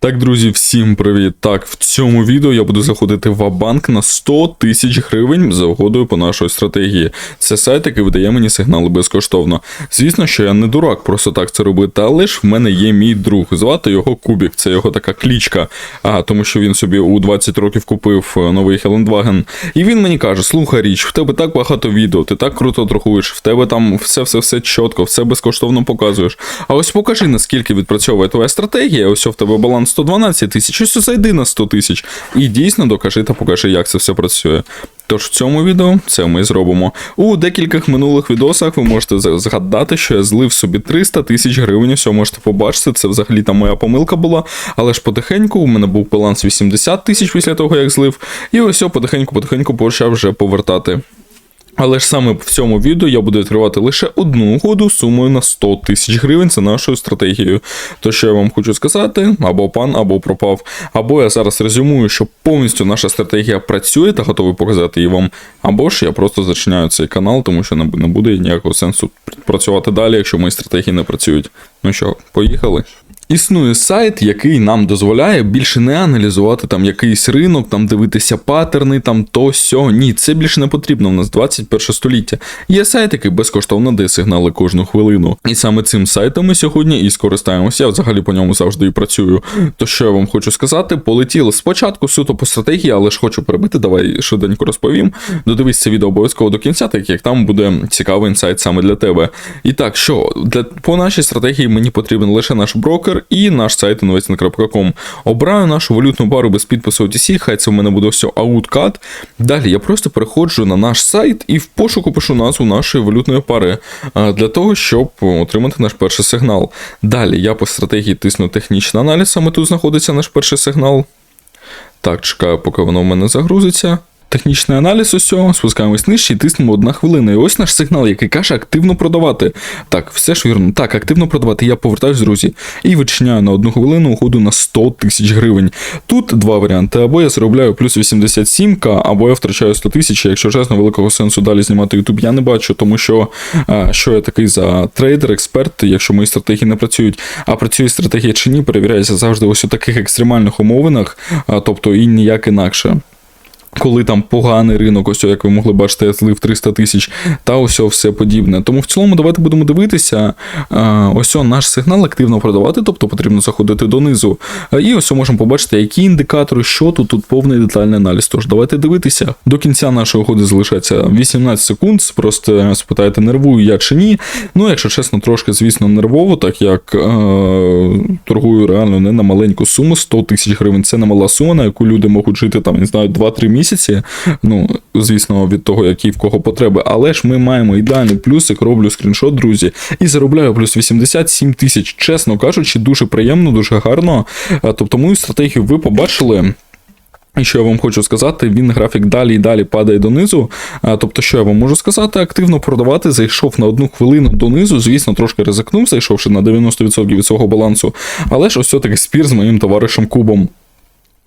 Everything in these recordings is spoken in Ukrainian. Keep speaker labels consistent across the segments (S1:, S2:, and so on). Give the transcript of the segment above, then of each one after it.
S1: Так, друзі, всім привіт. Так, в цьому відео я буду заходити в банк на 100 тисяч гривень за угодою по нашої стратегії. Це сайт, який видає мені сигнали безкоштовно. Звісно, що я не дурак просто так це робити, але ж в мене є мій друг. Звати його Кубік, це його така клічка. А тому що він собі у 20 років купив е, новий Хелендваген. І він мені каже: слухай річ, в тебе так багато відео, ти так круто торгуєш, в тебе там все-все-все чітко, все безкоштовно показуєш. А ось покажи, наскільки відпрацьовує твоя стратегія. Ось у тебе баланс 112 тисяч, ось зайди на 100 тисяч. І дійсно докажи та покажи, як це все працює. Тож в цьому відео це ми зробимо. У декількох минулих відосах ви можете згадати, що я злив собі 300 тисяч гривень. Все можете побачити. Це взагалі там моя помилка була. Але ж потихеньку у мене був баланс 80 тисяч після того, як злив. І ось потихеньку-потихеньку почав вже повертати. Але ж саме в цьому відео я буду відкривати лише одну угоду сумою на 100 тисяч гривень за нашою стратегією. То що я вам хочу сказати, або пан, або пропав, або я зараз резюмую, що повністю наша стратегія працює та готовий показати її вам, або ж я просто зачиняю цей канал, тому що не буде ніякого сенсу працювати далі, якщо мої стратегії не працюють. Ну що, поїхали. Існує сайт, який нам дозволяє більше не аналізувати там якийсь ринок, там дивитися паттерни, там то сьо. Ні, це більше не потрібно. У нас 21 століття. Є сайт, який безкоштовно дає сигнали кожну хвилину. І саме цим сайтом ми сьогодні і скористаємося. Я взагалі по ньому завжди і працюю. То що я вам хочу сказати, полетіли спочатку суто по стратегії, але ж хочу перебити. Давай швиденько розповім. Додивись це відео обов'язково до кінця, так як там буде цікавий інсайт саме для тебе. І так, що для по нашій стратегії мені потрібен лише наш брокер і наш сайт investment.com. Обираю нашу валютну пару без підпису OTC, хай це в мене буде все OutCat. Далі я просто переходжу на наш сайт і в пошуку пишу назву нашої валютної пари для того, щоб отримати наш перший сигнал. Далі я по стратегії тисну технічний аналіз, саме тут знаходиться наш перший сигнал. Так, чекаю, поки воно в мене загрузиться. Технічний аналіз усього, спускаємось нижче і тиснемо одна хвилина. І ось наш сигнал, який каже активно продавати. Так, все ж вірно. Так, активно продавати. Я повертаюсь, друзі, і вичиняю на одну хвилину уходу на 100 тисяч гривень. Тут два варіанти: або я заробляю плюс 87к, або я втрачаю 100 тисяч. Якщо чесно, великого сенсу далі знімати YouTube я не бачу, тому що а, що я такий за трейдер, експерт, якщо мої стратегії не працюють, а працює стратегія чи ні, перевіряється завжди ось у таких екстремальних умовинах, а, тобто і ніяк інакше. Коли там поганий ринок, ось як ви могли бачити, я злив 300 тисяч, та ось все подібне. Тому в цілому давайте будемо дивитися. Ось наш сигнал активно продавати, тобто потрібно заходити донизу. І ось можемо побачити, які індикатори, що тут, тут повний детальний аналіз. Тож давайте дивитися. До кінця нашої угоди залишається 18 секунд. Просто спитаєте, нервую я чи ні. Ну, якщо чесно, трошки, звісно, нервово, так як е, торгую реально не на маленьку суму, 100 тисяч гривень це не мала сума, на яку люди можуть жити там, не знаю, 2-3 місяці. Ну, звісно, від того, які в кого потреби. Але ж ми маємо ідеальний плюсик, роблю скріншот, друзі, і заробляю плюс 87 тисяч. Чесно кажучи, дуже приємно, дуже гарно. Тобто, мою стратегію ви побачили. І що я вам хочу сказати, він графік далі і далі падає донизу. А, Тобто, що я вам можу сказати, активно продавати, зайшов на одну хвилину донизу, звісно, трошки ризикнув, зайшовши на 90% від свого балансу. Але ж ось все-таки спір з моїм товаришем Кубом.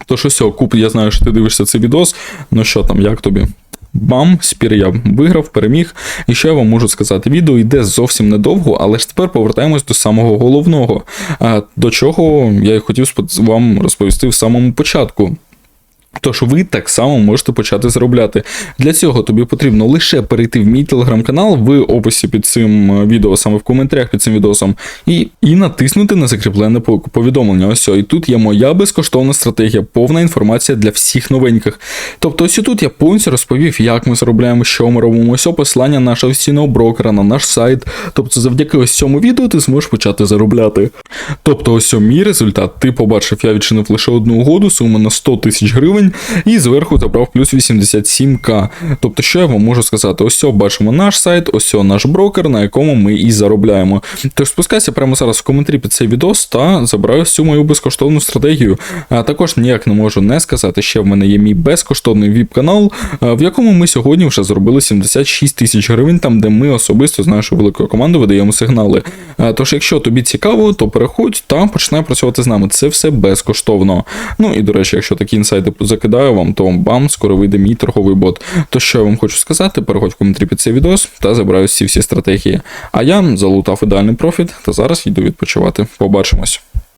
S1: Тож ось, куп, я знаю, що ти дивишся цей відос. Ну що там, як тобі? Бам, спір я виграв, переміг. І що я вам можу сказати? Відео йде зовсім недовго, але ж тепер повертаємось до самого головного, до чого я і хотів вам розповісти в самому початку. Тож ви так само можете почати заробляти. Для цього тобі потрібно лише перейти в мій телеграм-канал в описі під цим е, відео, саме в коментарях під цим відосом, і, і натиснути на закріплене повідомлення. Ось і тут є моя безкоштовна стратегія, повна інформація для всіх новеньких. Тобто, ось і тут я повністю розповів, як ми заробляємо, що ми робимо. Ось о, посилання нашого офіційного брокера на наш сайт. Тобто, завдяки ось цьому відео ти зможеш почати заробляти. Тобто, ось мій результат. Ти побачив, я відчинив лише одну угоду, сума на 100 тисяч гривень, і зверху забрав плюс 87к. Тобто, що я вам можу сказати? Ось бачимо наш сайт, ось наш брокер, на якому ми і заробляємо. Тож спускайся прямо зараз в коментарі під цей відос та забираю всю мою безкоштовну стратегію. А також ніяк не можу не сказати, ще в мене є мій безкоштовний віп-канал, в якому ми сьогодні вже зробили 76 тисяч гривень, там де ми особисто з нашою великою командою видаємо сигнали. А, Тож, якщо тобі цікаво, то переходь та починай працювати з нами. Це все безкоштовно. Ну і до речі, якщо такі інсайти закидаю вам, то бам, скоро вийде мій торговий бот. То що я вам хочу сказати, переходь в коментарі під цей відос та забираю всі всі стратегії. А я залутав ідеальний профіт та зараз йду відпочивати. Побачимось.